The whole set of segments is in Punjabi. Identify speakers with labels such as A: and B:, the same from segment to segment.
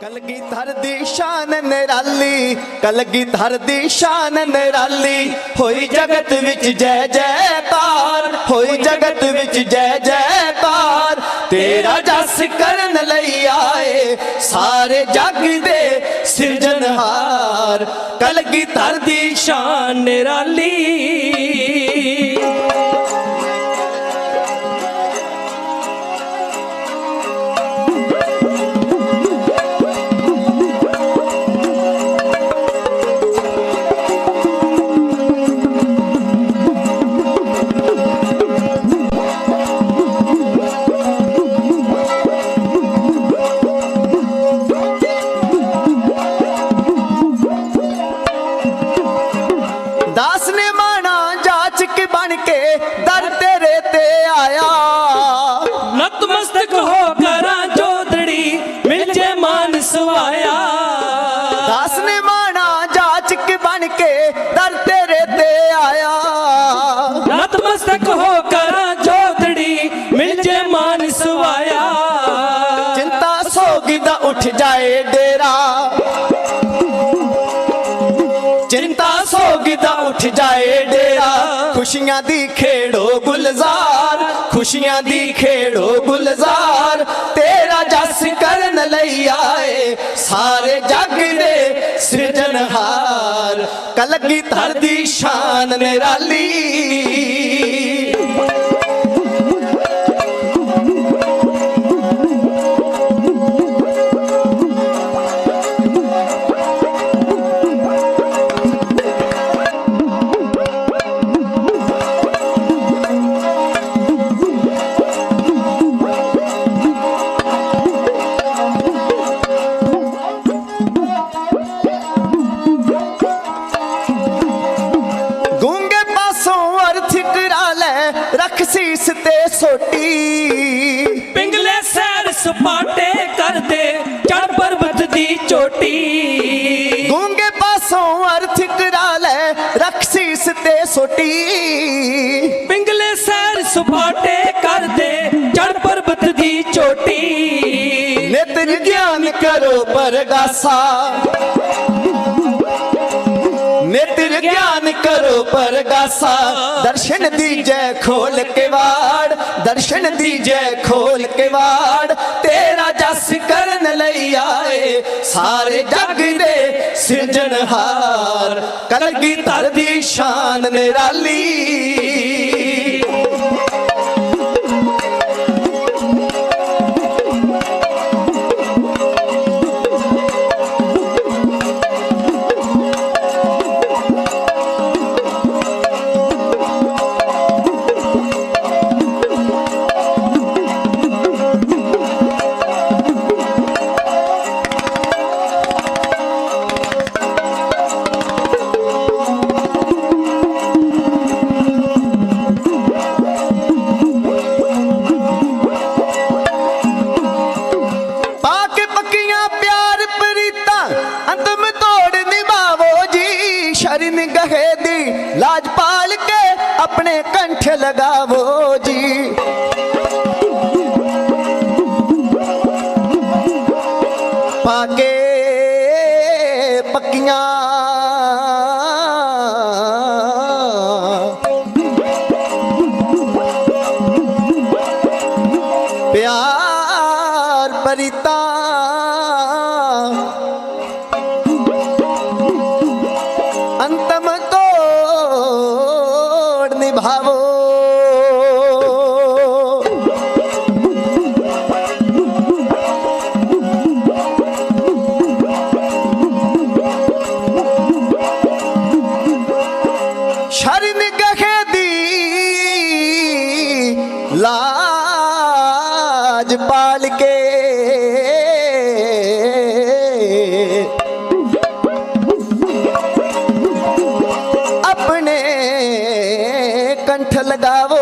A: ਕਲਗੀ ਧਰ ਦੀ ਸ਼ਾਨ ਨਰਾਲੀ ਕਲਗੀ ਧਰ ਦੀ ਸ਼ਾਨ ਨਰਾਲੀ। ਹੋਈ ਜਗਤ ਵਿੱਚ ਜੈ ਜੈਕਾਰ ਹੋਈ ਜਗਤ ਵਿੱਚ ਜੈ ਜੈਕਾਰ ਤੇਰਾ ਜਸ ਕਰਨ ਲਈ ਆਏ, ਸਾਰੇ ਜਗ ਦੇ ਸਿਰਜਣਹਾਰ ਕਲਗੀ ਧਰ ਦੀ
B: ਸ਼ਾਨ ਨਿਰਾਲੀ। ਹੋ ਕਰਾਂ ਜੋਦੜੀ ਮਿਲ ਜੇ ਮਾਨ ਸਵਾਇਆ
A: ਦਾਸ ਨੇ ਮਾਣਾ ਜਾਚ ਕੇ ਬਣ ਕੇ ਦਰ ਤੇਰੇ ਤੇ ਆਇਆ।
B: ਨਤਮਸਤਕ ਹੋ ਕਰਾਂ ਜੋਦੜੀ ਮਿਲ ਜੇ ਮਾਨ ਸਵਾਇਆ
A: ਚਿੰਤਾ ਸੋਗੀ ਦਾ ਉੱਠ ਜਾਏ ਡੇਰਾ। ਚਿੰਤਾ ਸੋਗੀ ਦਾ ਉੱਠ ਜਾਏ ਡੇਰਾ। ਖੁਸ਼ੀਆਂ ਦੀ ਖੇੜੋ ਗੁਲਜ਼ਾਰ। ਖੁਸ਼ੀਆਂ ਦੀ ਖੇੜੋ ਗੁਲਜ਼ਾਰ, ਤੇਰਾ ਜਸ ਕਰਨ ਲਈ ਆਏ ਸਾਰੇ ਜੱਗ ਦੇ ਸਿਰਜਣਹਾਰ। ਕਲਗੀ ਧਰ ਦੀ ਸ਼ਾਨ ਨਿਰਾਲੀ। ਰੱਖ ਸੀਸ ਤੇ ਸੋਟੀ।
B: ਪਿੰਗਲੇ ਸੈਰ ਸਪਾਟੇ ਕਰਦੇ ਚੜ ਪਰਬਤ ਦੀ ਚੋਟੀ।
A: ਗੂੰਗੇ ਪਾਸੋਂ ਅਰਥ ਕਰਾ ਲੈ ਰੱਖ ਸੀਸ ਤੇ ਸੋਟੀ।
B: ਪਿੰਗਲੇ ਸੈਰ ਸਪਾਟੇ ਕਰਦੇ ਚੜ ਪਰਬਤ ਦੀ ਚੋਟੀ।
A: ਨਿਤਨ ਗਿਆਨ ਕਰੋ ਪਰਗਾਸਾ। ਨਿਤਨ ਗਿਆਨ ਕਰੋ ਪਰਗਾਸਾ। ਦਰਸ਼ਨ ਦੀਜੈ ਖੋਲ ਕੇ ਵਾੜ, ਦਰਸ਼ਨ ਦੀਜੈ ਖੋਲ ਕੇ ਵਾੜ। ਤੇਰਾ ਜਸ ਕਰਨ ਲਈ ਆਏ, ਸਾਰੇ ਜਗ ਦੇ ਸਿਰਜਣਹਾਰ। ਕਲਗੀ ਧਰ ਦੀ ਸ਼ਾਨ ਨਿਰਾਲੀ। ਗਹੇ ਦੀ ਲਾਜ ਪਾਲ ਕੇ ਆਪਣੇ ਕੰਠ ਲਗਾਵੋ ਜੀ। ਪਾਕੇ ਪੱਕੀਆਂ ਪਿਆਰ ਪਰਿਤਾ ਅੰਤਮ trabajado ਕੰਠ ਲਗਾਵੋ।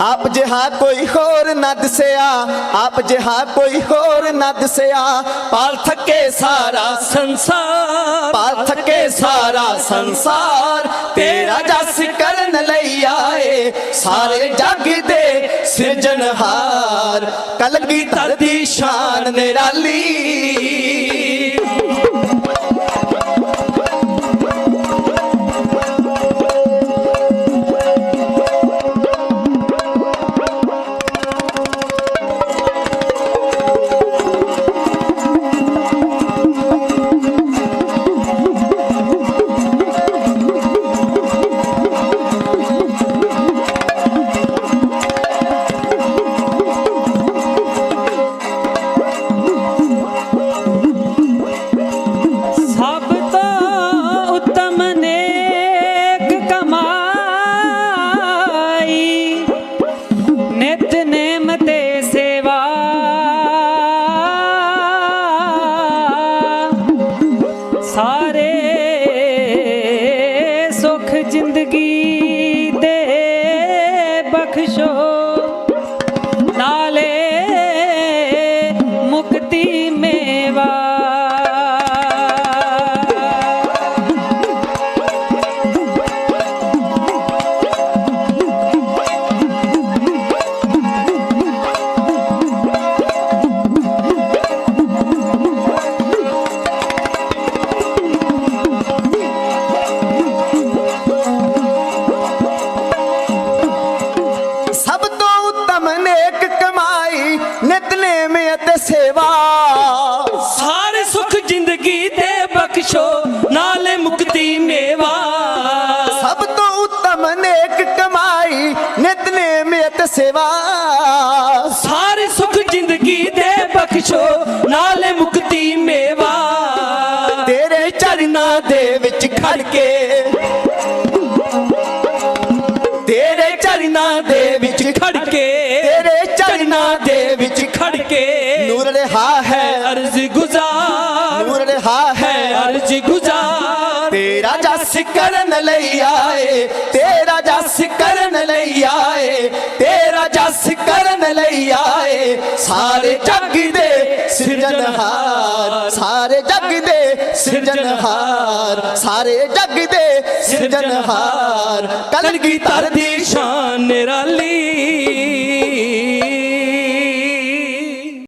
A: ਆਪ ਜਿਹਾ ਕੋਈ ਹੋਰ ਹੋਰ ਨਾ ਦਿਸਿਆ, ਆਪ ਜਿਹਾ ਕੋਈ ਹੋਰ ਨਾ ਦਿਸਿਆ। ਪਾਲ ਥੱਕੇ ਸਾਰਾ
B: ਸੰਸਾਰ
A: ਪਾਲ ਥੱਕੇ ਸਾਰਾ ਸੰਸਾਰ, ਤੇਰਾ ਜਸ ਕਰਨ ਲਈ ਆਏ। ਸਾਰੇ ਜੱਗ ਦੇ ਸਿਰਜਣਹਾਰ। ਕਲਗੀ ਧਰਦੀ ਸ਼ਾਨ ਨਿਰਾਲੀ।
B: ਸਾਰੇ ਸੁਖ ਜ਼ਿੰਦਗੀ ਦੇ ਬਖਸ਼ੋ। ਜ਼ਿੰਦਗੀ ਦੇ ਬਖਸ਼ੋ ਨਾਲੇ ਮੁਕਤੀ ਮੇਵਾ
A: ਸਭ ਤੋਂ ਉੱਤਮ ਨੇਕ ਕਮਾਈ ਨਿਤਨੇਮ ਅਤੇ ਸੇਵਾ
B: ਸਾਰੇ ਸੁਖ ਜ਼ਿੰਦਗੀ ਦੇ ਬਖਸ਼ੋ ਨਾਲੇ ਮੁਕਤੀ ਮੇਵਾ
A: ਤੇਰੇ ਚਰਨਾਂ ਦੇ ਵਿੱਚ ਖੜ ਕੇ ਤੇਰੇ ਚਰਨਾਂ ਦੇ ਵਿੱਚ
B: ਖੜ ਕੇ
A: ਤੇਰੇ ਚਰਨਾਂ ਦੇ ਵਿੱਚ
B: ਖੜ ਕੇ
A: ਨੂਰ ਰਿਹਾ ਹੈ
B: ਅਰਜ਼ ਗੁਜ਼ਾਰ ਅਰਜ਼ ਗੁਜ਼ਾਰ।
A: ਤੇਰਾ ਜਸ ਕਰਨ ਲਈ ਆਏ ਤੇਰਾ ਜਸ ਕਰਨ ਲਈ ਆਏ ਤੇਰਾ ਜਸ ਕਰਨ ਲਈ ਆਏ। ਸਾਰੇ ਜੱਗ ਦੇ ਸਿਰਜਣਹਾਰ ਸਾਰੇ ਜੱਗ ਦੇ ਸਿਰਜਣਹਾਰ ਸਾਰੇ ਜੱਗ ਦੇ ਸਿਰਜਣਹਾਰ ਕਲਗੀ
B: ਧਰਤੀ ਸ਼ਾਨ ਨਿਰਾਲੀ।